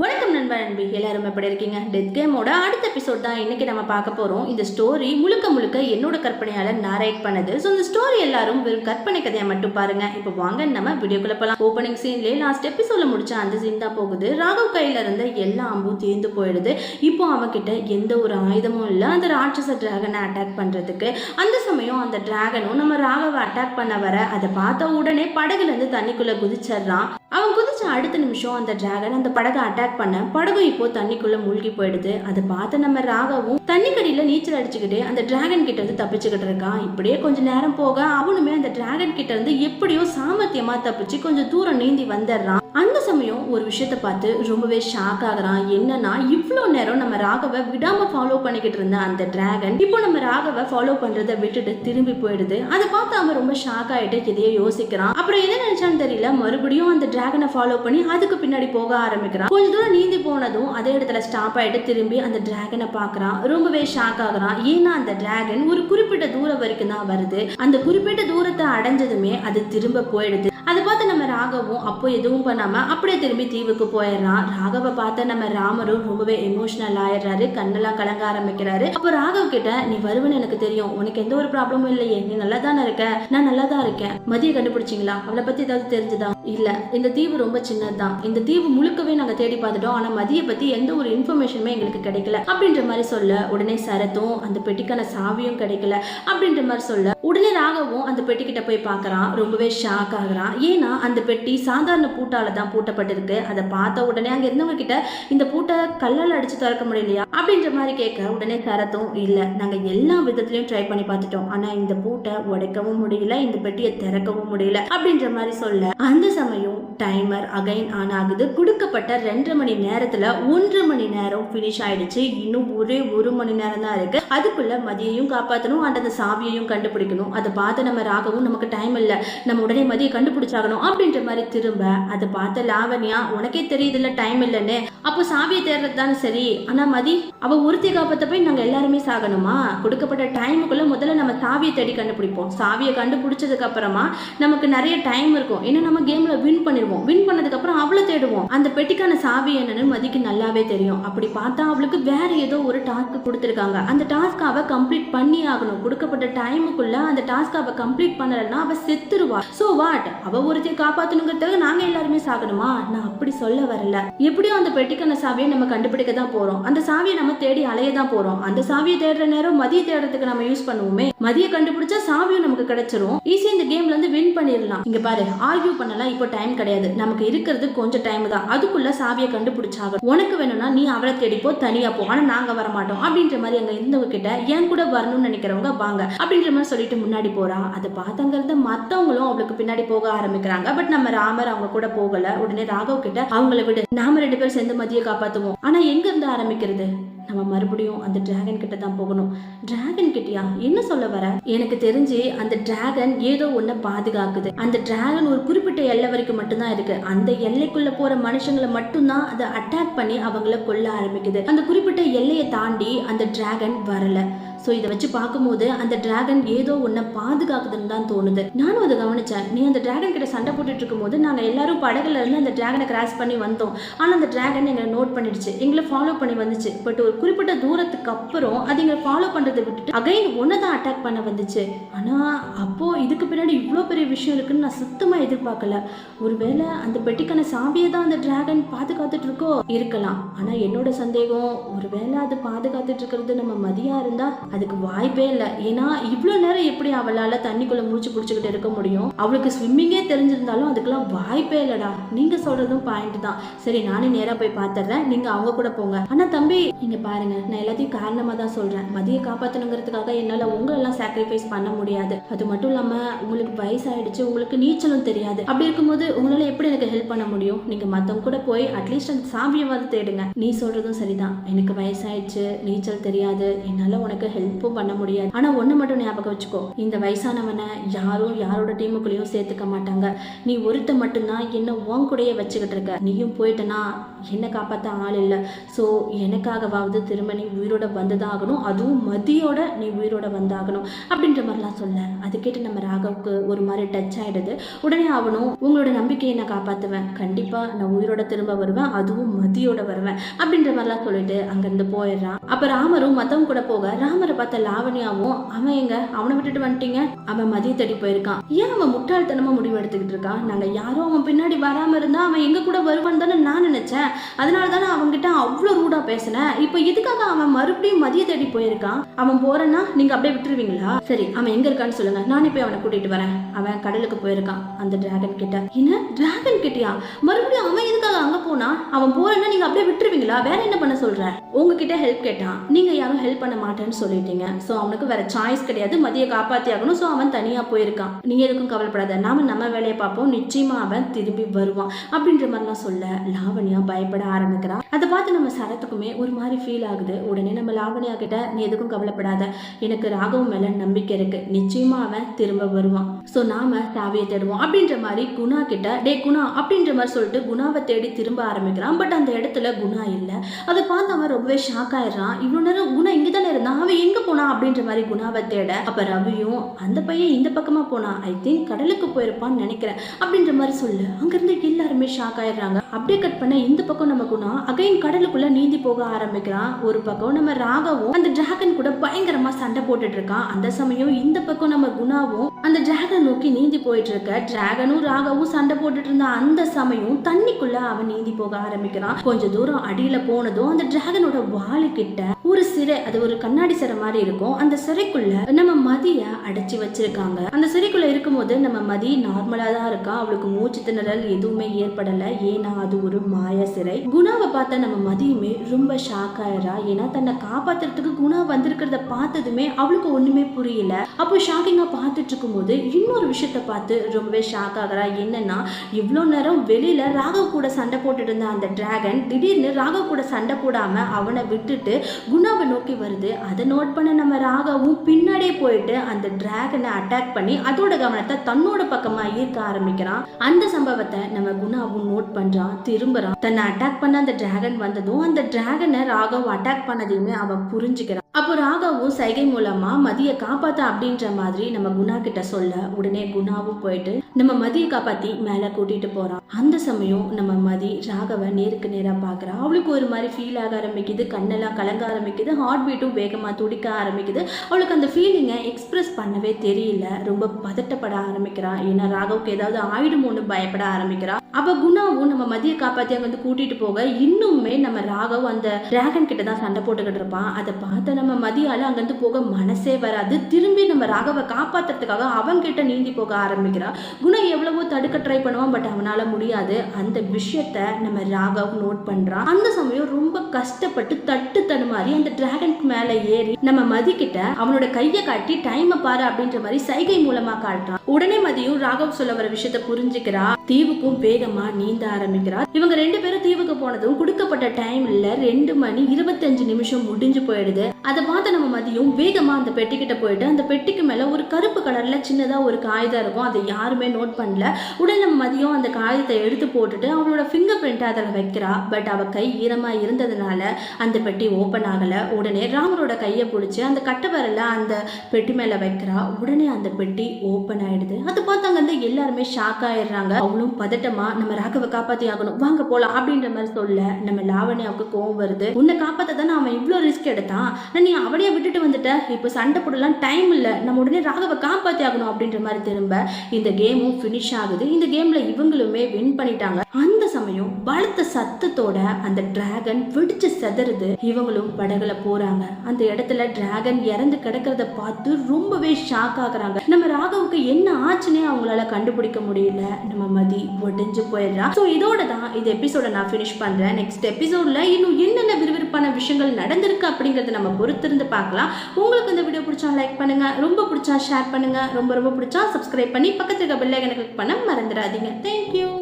வணக்கம் நண்பா நண்பி எல்லாரும் எப்படி இருக்கீங்க? டெத் கேமோட அடுத்த எபிசோட் தான் இன்னைக்கு நம்ம பார்க்க போறோம். இந்த ஸ்டோரி முழுக்க முழுக்க என்னோட கற்பனையால நாரேட் பண்ணது. ஸோ இந்த ஸ்டோரி எல்லாரும் வெறும் கற்பனை கதையை மட்டும் பாருங்க. இப்போ வாங்க நம்ம வீடியோக்குள்ள போலாம். ஓப்பனிங் சீன்லேயே லாஸ்ட் எபிசோட முடிச்ச அந்த சீன் தான் போகுது. ராகவ் கையில இருந்த எல்லா அம்பும் தீர்ந்து போயிடுது. இப்போ அவகிட்ட எந்த ஒரு ஆயுதமும் இல்லை. அந்த ராட்சச டிராகனை அட்டாக் பண்றதுக்கு. அந்த சமயம் அந்த டிராகனும் நம்ம ராகவை அட்டாக் பண்ண வர அதை பார்த்த உடனே படகுல இருந்து தண்ணிக்குள்ள குதிச்சிடுறான். அவன் குதி அடுத்த நிமிஷம் அந்த டிராகன் அந்த படகை அட்டாக் பண்ண படகும் இப்போ தண்ணிக்குள்ள மூழ்கி போயிடுது. அதை பார்த்து நம்ம ராகவும் தண்ணிக்கடியில நீச்சல் அடிச்சுக்கிட்டு அந்த டிராகன் கிட்ட இருந்து தப்பிச்சுக்கிட்டு இருக்கான். இப்படியே கொஞ்ச நேரம் போக அவனுமே அந்த டிராகன் கிட்ட இருந்து எப்படியோ சாமர்த்தியமா தப்பிச்சு கொஞ்சம் தூரம் நீந்தி வந்துடுறான். அந்த சமயம் ஒரு விஷயத்த பார்த்து ரொம்பவே ஷாக் ஆகுறான். என்னன்னா இவ்வளோ நேரம் நம்ம ராகவை விடாம ஃபாலோ பண்ணிக்கிட்டு இருந்த அந்த டிராகன் இப்போ நம்ம ராகவை ஃபாலோ பண்றதை விட்டுட்டு திரும்பி போயிடுது. அதை பார்த்து அவன் ரொம்ப ஷாக் ஆயிட்டு எதையோ யோசிக்கிறான். அப்புறம் எதை நினைச்சான்னு தெரியல மறுபடியும் அந்த டிராகனை ஃபாலோ பண்ணி அதுக்கு பின்னாடி போக ஆரம்பிக்கிறான். கொஞ்ச தூரம் நீந்தி போனதும் அதே இடத்துல ஸ்டாப் ஆயிட்டு திரும்பி அந்த டிராகனை பார்க்கறான். ரொம்பவே ஷாக் ஆகுறான். ஏன்னா அந்த டிராகன் ஒரு குறிப்பிட்ட தூரம் வரைக்கும் தான் வருது. அந்த குறிப்பிட்ட தூரத்தை அடைஞ்சதுமே அது திரும்ப போயிடுது. அதை பார்த்து நம்ம ராகவும் அப்போ எதுவும் பண்ணாம அப்படியே திரும்பி தீவுக்கு போயிடுறான் ராகவை பார்த்த நம்ம ராமரும் ரொம்பவே எமோஷனல் ஆயிடுறாரு கண்ணெல்லாம் கலங்க ஆரம்பிக்கிறாரு. அப்போ ராகவ் கிட்ட நீ வருவன்னு எனக்கு தெரியும். உனக்கு எந்த ஒரு ப்ராப்ளமும் இல்லையே. நீ நல்லா தானே இருக்க? நான் நல்லா தான் இருக்கேன். மதிய கண்டுபிடிச்சிங்களா? அவளை பத்தி ஏதாவது தெரிஞ்சுதா? இல்ல. இந்த தீவு ரொம்ப சின்னதுதான். இந்த தீவு முழுக்கவே நாங்க தேடி பார்த்துட்டோம். ஆனா மதிய பத்தி எந்த ஒரு இன்ஃபர்மேஷனுமே எங்களுக்கு கிடைக்கல. அப்படின்ற மாதிரி சொல்ல உடனே சரத்தும் அந்த பெட்டிக்கான சாவியும் கிடைக்கல. அப்படின்ற மாதிரி சொல்ல உடனே ராகவும் அந்த பெட்டி கிட்ட போய் பார்க்கறான். ரொம்பவே ஷாக் ஆகுறான். ஏன் ஏன்னா அந்த பெட்டி சாதாரண பூட்டால தான் பூட்டப்பட்டிருக்கு. அதை பார்த்த உடனே அங்க இருந்தவங்க கிட்ட இந்த பூட்டை கல்லால் அடிச்சு திறக்க முடியலையா? அப்படின்ற மாதிரி கேட்க உடனே சரத்தும் இல்ல நாங்க எல்லா விதத்திலயும் ட்ரை பண்ணி பார்த்துட்டோம். ஆனா இந்த பூட்டை உடைக்கவும் முடியல இந்த பெட்டியை திறக்கவும் முடியல அப்படின்ற மாதிரி சொல்ல அந்த சமயம் டைமர் அகைன் ஆன் ஆகுது. கொடுக்கப்பட்ட ரெண்டரை மணி நேரத்துல ஒன்றரை மணி நேரம் ஃபினிஷ் ஆயிடுச்சு. இன்னும் ஒரே ஒரு மணி நேரம் தான் இருக்கு. அதுக்குள்ள மதியையும் காப்பாற்றணும் அண்ட் அந்த சாவியையும் கண்டுபிடிக்கணும். அதை பார்த்து நம்ம ராகவும் நமக்கு டைம் இல்ல. நம்ம உடனே மதியை ஆகணும் அப்படின்ற மாதிரி திரும்ப அதை பார்த்த லாவண்யா உனக்கே தெரியுதுல்ல டைம் இல்லைன்னு. அப்போ சாவியை தேடுறது தானே சரி. ஆனா மதி அவ ஒருத்தி காப்பத்தை போய் நாங்க எல்லாருமே சாகணுமா? கொடுக்கப்பட்ட டைமுக்குள்ள முதல்ல நம்ம சாவியை தேடி கண்டுபிடிப்போம். சாவியை கண்டுபிடிச்சதுக்கு அப்புறமா நமக்கு நிறைய டைம் இருக்கும். ஏன்னா நம்ம கேம்ல வின் பண்ணிடுவோம். வின் பண்ணதுக்கு அப்புறம் அவளை தேடுவோம். அந்த பெட்டிக்கான சாவி என்னன்னு மதிக்கு நல்லாவே தெரியும். அப்படி பார்த்தா அவளுக்கு வேற ஏதோ ஒரு டாஸ்க் கொடுத்துருக்காங்க. அந்த டாஸ்க் அவ கம்ப்ளீட் பண்ணி ஆகணும். கொடுக்கப்பட்ட டைமுக்குள்ள அந்த டாஸ்க் அவ கம்ப்ளீட் பண்ணலைன்னா அவ செத்துருவா. சோ வாட் அவ ஒருத்தையை காப்பாத்தணுங்கிறதுக்கு நாங்க எல்லாருமே சாகணுமா? நான் அப்படி சொல்ல வரல. எப்படியும் அந்த பெட்டிக்கான சாவியை நம்ம கண்டுபிடிக்க தான் போறோம். அந்த சாவியை நம்ம தேடி அலைய தான் போறோம். அந்த சாவியை தேடுற நேரம் மதிய தேடுறதுக்கு நம்ம யூஸ் பண்ணுவோமே. மதிய கண்டுபிடிச்சா சாவியும் நமக்கு கிடைச்சிரும். ஈஸியா இந்த கேம்ல இருந்து வின் பண்ணிடலாம் இங்க பாரு ஆர்கியூ பண்ணலாம் இப்போ டைம் கிடையாது. நமக்கு இருக்கிறது கொஞ்சம் டைம் தான். அதுக்குள்ள சாவியை கண்டுபிடிச்சாக உனக்கு வேணும்னா நீ அவளை தேடிப்போ தனியா போ. ஆனா நாங்க வர மாட்டோம். அப்படின்ற மாதிரி அங்க இருந்தவங்க கிட்ட என் கூட வரணும்னு நினைக்கிறவங்க வாங்க. அப்படின்ற மாதிரி சொல்லிட்டு முன்னாடி போறான் அதை பார்த்தங்கிறது மத்தவங்களும் அவளுக்கு பின்னாடி போக ஆரம்பிக்கிறாங்க. பட் நம்ம ராமர் அவங்க கூட போகல. உடனே ராகவ் கிட்ட அவங்கள விட. நாம ரெண்டு பேரும் சேர்ந்து மதிய காப்பாத்துவோம். ஆனா எங்க இருந்து ஆரம்பிக்கிறது? நம்ம மறுபடியும் அந்த டிராகன் கிட்ட தான் போகணும். டிராகன் கிட்டயா? என்ன சொல்ல வர? எனக்கு தெரிஞ்சு அந்த டிராகன் ஏதோ ஒன்ன பாதுகாக்குது. அந்த டிராகன் ஒரு குறிப்பிட்ட எல்லை வரைக்கும் மட்டும்தான் இருக்கு. அந்த எல்லைக்குள்ள போற மனுஷங்களை மட்டும்தான் அதை அட்டாக் பண்ணி அவங்கள கொல்ல ஆரம்பிக்குது. அந்த குறிப்பிட்ட எல்லையை தாண்டி அந்த டிராகன் வரல. ஸோ இதை வச்சு பார்க்கும்போது அந்த டிராகன் ஏதோ ஒன்றை பாதுகாக்குதுன்னு தான் தோணுது. நானும் அதை கவனிச்சேன். நீ அந்த டிராகன் கிட்ட சண்டை போட்டுட்டு இருக்கும்போது நாங்கள் எல்லாரும் படகுல இருந்து அந்த டிராகனை கிராஸ் பண்ணி வந்தோம். ஆனால் அந்த டிராகன் எங்களை நோட் பண்ணிடுச்சு. எங்களை ஃபாலோ பண்ணி வந்துச்சு. பட் ஒரு குறிப்பிட்ட தூரத்துக்கு அப்புறம் அது எங்களை ஃபாலோ பண்ணுறதை விட்டுட்டு அகைன் ஒன்று தான் அட்டாக் பண்ண வந்துச்சு. ஆனால் அப்போ இதுக்கு பின்னாடி இவ்வளோ பெரிய விஷயம் இருக்குன்னு நான் சுத்தமாக எதிர்பார்க்கல. ஒருவேளை அந்த பெட்டிக்கான சாவியை தான் அந்த டிராகன் பாதுகாத்துட்டு இருக்கோ? இருக்கலாம். ஆனால் என்னோட சந்தேகம் ஒருவேளை அது பாதுகாத்துட்டு இருக்கிறது நம்ம மதியா இருந்தா அதுக்கு வாய்ப்பே இல்லை. ஏன்னா இவ்வளோ நேரம் எப்படி அவளால் தண்ணிக்குள்ளே மூச்சு பிடிச்சிக்கிட்டு இருக்க முடியும்? அவளுக்கு ஸ்விம்மிங்கே தெரிஞ்சிருந்தாலும் அதுக்கெல்லாம் வாய்ப்பே இல்லைடா. நீங்கள் சொல்கிறதும் பாயிண்ட் தான். சரி நானே நேராக போய் பார்த்துறேன் நீங்கள் அவங்க கூட போங்க. ஆனால் தம்பி நீங்கள் பாருங்க. நான் எல்லாத்தையும் காரணமாக தான் சொல்கிறேன் மதியை காப்பாற்றணுங்கிறதுக்காக என்னால் உங்களெல்லாம் சாக்ரிஃபைஸ் பண்ண முடியாது. அது மட்டும் இல்லாமல் உங்களுக்கு வயசாயிடுச்சு உங்களுக்கு நீச்சலும் தெரியாது. அப்படி இருக்கும்போது உங்களால் எப்படி எனக்கு ஹெல்ப் பண்ண முடியும்? நீங்கள் மற்றவங்க கூட போய் அட்லீஸ்ட் அந்த சாவியவாது தேடுங்க. நீ சொல்கிறதும் சரிதான். எனக்கு வயசாயிடுச்சு நீச்சல் தெரியாது. என்னால் உனக்கு ஹெல்ப்பும் பண்ண முடியாது. ஆனா ஒண்ணு மட்டும் ஞாபகம் வச்சுக்கோ. இந்த வயசானவனை யாரும் யாரோட டீமுக்குள்ளேயும் சேர்த்துக்க மாட்டாங்க. நீ ஒருத்த மட்டும்தான் என்ன உன் கூடயே வச்சுக்கிட்டு இருக்க. நீயும் போயிட்டனா என்னை காப்பாத்த ஆள் இல்லை. ஸோ எனக்காகவாவது திரும்ப நீ உயிரோட வந்துதான் ஆகணும். அதுவும் மதியோட நீ உயிரோட வந்தாகணும். அப்படின்ற மாதிரிலாம் சொல்ல. அது கேட்டு நம்ம ராகவுக்கு ஒரு மாதிரி டச் ஆயிடுது. உடனே அவனும் உங்களோட நம்பிக்கையை நான் காப்பாற்றுவேன் கண்டிப்பாக நான் உயிரோட திரும்ப வருவேன். அதுவும் மதியோட வருவேன். அப்படின்ற மாதிரிலாம் சொல்லிட்டு அங்கேருந்து போயிடுறான். அப்போ ராமரும் மற்றவங்க கூட போக ராமர் பார்த்த லாவணியாவும் அவன் எங்க? அவனை விட்டுட்டு வந்துட்டீங்க? அவன் மதிய தேடி போயிருக்கான். ஏன் அவன் முட்டாள்தனமா முடிவு எடுத்துக்கிட்டு இருக்கான் நாங்க யாரும் அவன் பின்னாடி வராம இருந்தா அவன் எங்க கூட வருவான்னு தானே நான் நினைச்சேன். அதனால தானே அவன்கிட்ட அவ்வளோ ரூடா பேசினேன். இப்போ எதுக்காக அவன் மறுபடியும் மதிய தேடி போயிருக்கான்? அவன் போறேன்னா நீங்க அப்படியே விட்டுருவீங்களா? சரி அவன் எங்க இருக்கான்னு சொல்லுங்க. நானே போய் அவனை கூட்டிட்டு வரேன். அவன் கடலுக்கு போயிருக்கான். அந்த டிராகன் கிட்ட. என்ன? டிராகன் கிட்டயா? மறுபடியும் அவன் எதுக்காக அங்க போனா? அவன் போறேன்னா நீங்க அப்படியே விட்டுருவீங்களா? வேற என்ன பண்ண சொல்ற? உங்ககிட்ட ஹெல்ப் கேட்டான். நீங்க யாரும் ஹெல்ப் பண்ண மாட்டேன்னு சொல்லிட்டீங்க. சோ அவனுக்கு வேற சாய்ஸ் கிடையாது. மதிய காப்பாத்தி ஆகணும் சோ அவன் தனியா போயிருக்கான். நீ எதுக்கும் கவலைப்படாத. நாம நம்ம வேலையை பார்ப்போம். நிச்சயமா அவன் திரும்பி வருவான். அப்படின்ற மாதிரிலாம் சொல்ல லாவண்யா பயப்பட ஆரம்பிக்கிறான். அதை பார்த்து நம்ம சரத்துக்குமே ஒரு மாதிரி ஃபீல் ஆகுது. உடனே நம்ம லாவண்யா கிட்ட நீ எதுக்கும் கவலைப்படாத. எனக்கு ராகவும் மேல நம்பிக்கை இருக்கு. நிச்சயமா அவன் திரும்ப வருவான். சோ நாம சாவியை தேடுவோம். அப்படின்ற மாதிரி குணா கிட்ட டே குணா அப்படின்ற மாதிரி சொல்லிட்டு குணாவை தேடி திரும்ப ஆரம்பிக்கிறான். பட் அந்த இடத்துல குணா இல்ல. அதை பார்த்து அவன் ரொம்பவே ஷாக் ஆயிடுறான். இவ்வளோ நேரம் குணா இங்கே தானே இருந்தான். அவன் எங்க போனா அப்படின்ற மாதிரி குணாவை தேட அப்ப ரவியும் அந்த பையன் இந்த பக்கமா போனா ஐ திங்க் கடலுக்கு போயிருப்பான்னு நினைக்கிறேன் அப்படின்ற மாதிரி சொல்லு. அங்கிருந்து எல்லாருமே ஷாக் ஆயிடுறாங்க. அப்படியே கட் பண்ண இந்த பக்கம் நம்ம குணா அகைன் கடலுக்குள்ள நீந்தி போக ஆரம்பிக்கிறான். ஒரு பக்கம் நம்ம ராகவும் அந்த டிராகன் கூட பயங்கரமா சண்டை போட்டுட்டு இருக்கான். அந்த சமயம் இந்த பக்கம் நம்ம குணாவும் அந்த டிராகன் நோக்கி நீந்தி போயிட்டு இருக்க டிராகனும் ராகவும் சண்டை போட்டுட்டு இருந்த அந்த சமயம் தண்ணிக்குள்ள அவன் நீந்தி போக ஆரம்பிக்கிறான். கொஞ்ச தூரம் அடியில போனதும் அந்த டிராகனோட வாலு கிட்ட ஒரு சிறை அது ஒரு கண்ணாடி சிறை மாதிரி இருக்கும். அந்த சிறைக்குள்ள நம்ம மதிய அடைச்சி வச்சிருக்காங்க. அந்த சிறைக்குள்ள இருக்கும்போது நம்ம மதி நார்மலா தான் இருக்கா? அவளுக்கு மூச்சு திணறல் எதுவுமே ஏற்படல. ஏன்னா அது ஒரு மாய சிறை. குணாவை பார்த்த நம்ம மதியுமே ரொம்ப ஷாக் ஆயிரா ஏன்னா தன்னை காப்பாத்துறதுக்கு குணா வந்திருக்கிறத பார்த்ததுமே அவளுக்கு ஒண்ணுமே புரியல. அப்போ ஷாக்கிங்கா பார்த்துட்டு இருக்கும்போது இன்னொரு விஷயத்த பார்த்து ரொம்பவே ஷாக் ஆகிறா. என்னன்னா இவ்வளோ நேரம் வெளியில ராகவ் கூட சண்டை போட்டுட்டு இருந்த அந்த டிராகன் திடீர்னு ராகவ் கூட சண்டை போடாம அவனை விட்டுட்டு குணாவை நோக்கி வருது. அதை நோட் பண்ண நம்ம ராகவும் பின்னாடியே போயிட்டு அந்த டிராகனை அட்டாக் பண்ணி அதோட கவனத்தை தன்னோட பக்கமா ஈர்க்க ஆரம்பிக்கிறான். அந்த சம்பவத்தை நம்ம குணாவும் நோட் பண்றான் திரும்புறான் தன்னை அட்டாக் பண்ண அந்த டிராகன் வந்ததும் அந்த டிராகனை ராகவ் அட்டாக் பண்ணதையுமே அவன் புரிஞ்சுக்கிறான் அப்போ ராகவும் சைகை மூலமா மதிய காப்பாத்த அப்படின்ற மாதிரி நம்ம குணா கிட்ட சொல்ல உடனே குணாவும் போயிட்டு நம்ம மதிய காப்பாத்தி மேல கூட்டிட்டு போறான். அந்த சமயம் நம்ம மதி ராகவ நேருக்கு நேரா பாக்குறா. அவளுக்கு ஒரு மாதிரி ஃபீல் ஆக ஆரம்பிக்குது கண்ணெல்லாம் கலங்க ஆரம்பிக்குது ஹார்ட் பீட்டும் வேகமா துடிக்க ஆரம்பிக்குது. அவளுக்கு அந்த ஃபீலிங்கை எக்ஸ்பிரஸ் பண்ணவே தெரியல. ரொம்ப பதட்டப்பட ஆரம்பிக்கிறா. ஏன்னா ராகவுக்கு ஏதாவது ஆயிடுமோன்னு பயப்பட ஆரம்பிக்கிறா. அப்ப குணாவும் நம்ம மதிய காப்பாத்தி அங்க வந்து கூட்டிட்டு போக இன்னுமே நம்ம ராகவ் அந்த டிராகன் கிட்ட தான் சண்டை போட்டுக்கிட்டு இருப்பான். அதை பார்த்த நம்ம மதியால அங்கிருந்து போக மனசே வராது. திரும்பி நம்ம ராகவை காப்பாத்துறதுக்காக அவன் கிட்ட நீந்தி போக ஆரம்பிக்கிறா. குணம் எவ்வளவோ தடுக்க ட்ரை பண்ணுவான் பட் அவனால முடியாது. அந்த விஷயத்த நம்ம ராகவ் நோட் பண்றான் அந்த சமயம் ரொம்ப கஷ்டப்பட்டு தட்டு தடுமாறி அந்த டிராகனுக்கு மேல ஏறி நம்ம மதி கிட்ட அவனோட கையை காட்டி டைமை பாரு அப்படின்ற மாதிரி சைகை மூலமா காட்டுறான் உடனே மதியும் ராகவ் சொல்ல வர விஷயத்த புரிஞ்சுக்கிறா. தீவுக்கும் வேகமா நீந்த ஆரம்பிக்கிறா. இவங்க ரெண்டு பேரும் தீவுக்கு போனதும் கொடுக்கப்பட்ட டைம்ல ரெண்டு மணி இருபத்தஞ்சு நிமிஷம் முடிஞ்சு போயிடுது. அதை பார்த்து நம்ம மதியம் வேகமா அந்த பெட்டி கிட்ட போயிட்டு அந்த பெட்டிக்கு மேல ஒரு கருப்பு கலர்ல சின்னதா ஒரு காகிதம் இருக்கும். அதை யாருமே நோட் பண்ணல. உடனே நம்ம மதியம் அந்த காகிதத்தை எடுத்து போட்டுட்டு அவளோட ஃபிங்கர் பிரிண்ட் அதில் வைக்கிறா. பட் அவ கை ஈரமா இருந்ததுனால அந்த பெட்டி ஓப்பன் ஆகல. உடனே ராமரோட கையை பிடிச்சி அந்த கட்டை வரல அந்த பெட்டி மேல வைக்கிறா. உடனே அந்த பெட்டி ஓப்பன் ஆயிடுது அது பார்த்து அங்க இருந்து எல்லாருமே ஷாக் ஆயிடுறாங்க. அவளும் பதட்டமா நம்ம ராகவை காப்பாத்தி ஆகணும் வாங்க போலாம் அப்படின்ற மாதிரி சொல்ல நம்ம லாவண்யாவுக்கு கோவம் வருது. உன்னை காப்பாத்த தானே அவன் இவ்வளோ ரிஸ்க் எடுத்தான்? நீ அவனையே விட்டுட்டு வந்துட்ட. இப்போ சண்டை போடலாம் டைம் இல்லை. நம்ம உடனே ராகவை காப்பாத்தி ஆகணும் அப்படின்ற மாதிரி திரும்ப இந்த கேமும் ஃபினிஷ் ஆகுது. இந்த கேம்ல இவங்களுமே வின் பண்ணிட்டாங்க. அந்த சமயம் பலத்த சத்தத்தோட அந்த டிராகன் வெடிச்சு செதறுது. இவங்களும் படகுல போறாங்க. அந்த இடத்துல டிராகன் இறந்து கிடக்கிறத பார்த்து ரொம்பவே ஷாக் ஆகுறாங்க. நம்ம ராகவுக்கு என்ன ஆச்சுன்னே அவங்களால கண்டுபிடிக்க முடியல. நம்ம மதி ஒடிஞ்சு போயிடுறா. ஸோ இதோட தான் இந்த எபிசோட நான் ஃபினிஷ் பண்றேன். நெக்ஸ்ட் எபிசோட்ல இன்னும் என்னென்ன விறுவிறுப்பான விஷயங்கள் நடந்திருக்கு அப்படிங்கறத நம்ம பொறுத்திருந்து பார்க்கலாம். உங்களுக்கு இந்த வீடியோ பிடிச்சா லைக் பண்ணுங்க. ரொம்ப பிடிச்சா ஷேர் பண்ணுங்க. ரொம்ப ரொம்ப பிடிச்சா சப்ஸ்கிரைப் பண்ணி பக்கத்துல இருக்க கிளிக் பண்ண மறந்துடாதீங்க. தேங்க்யூ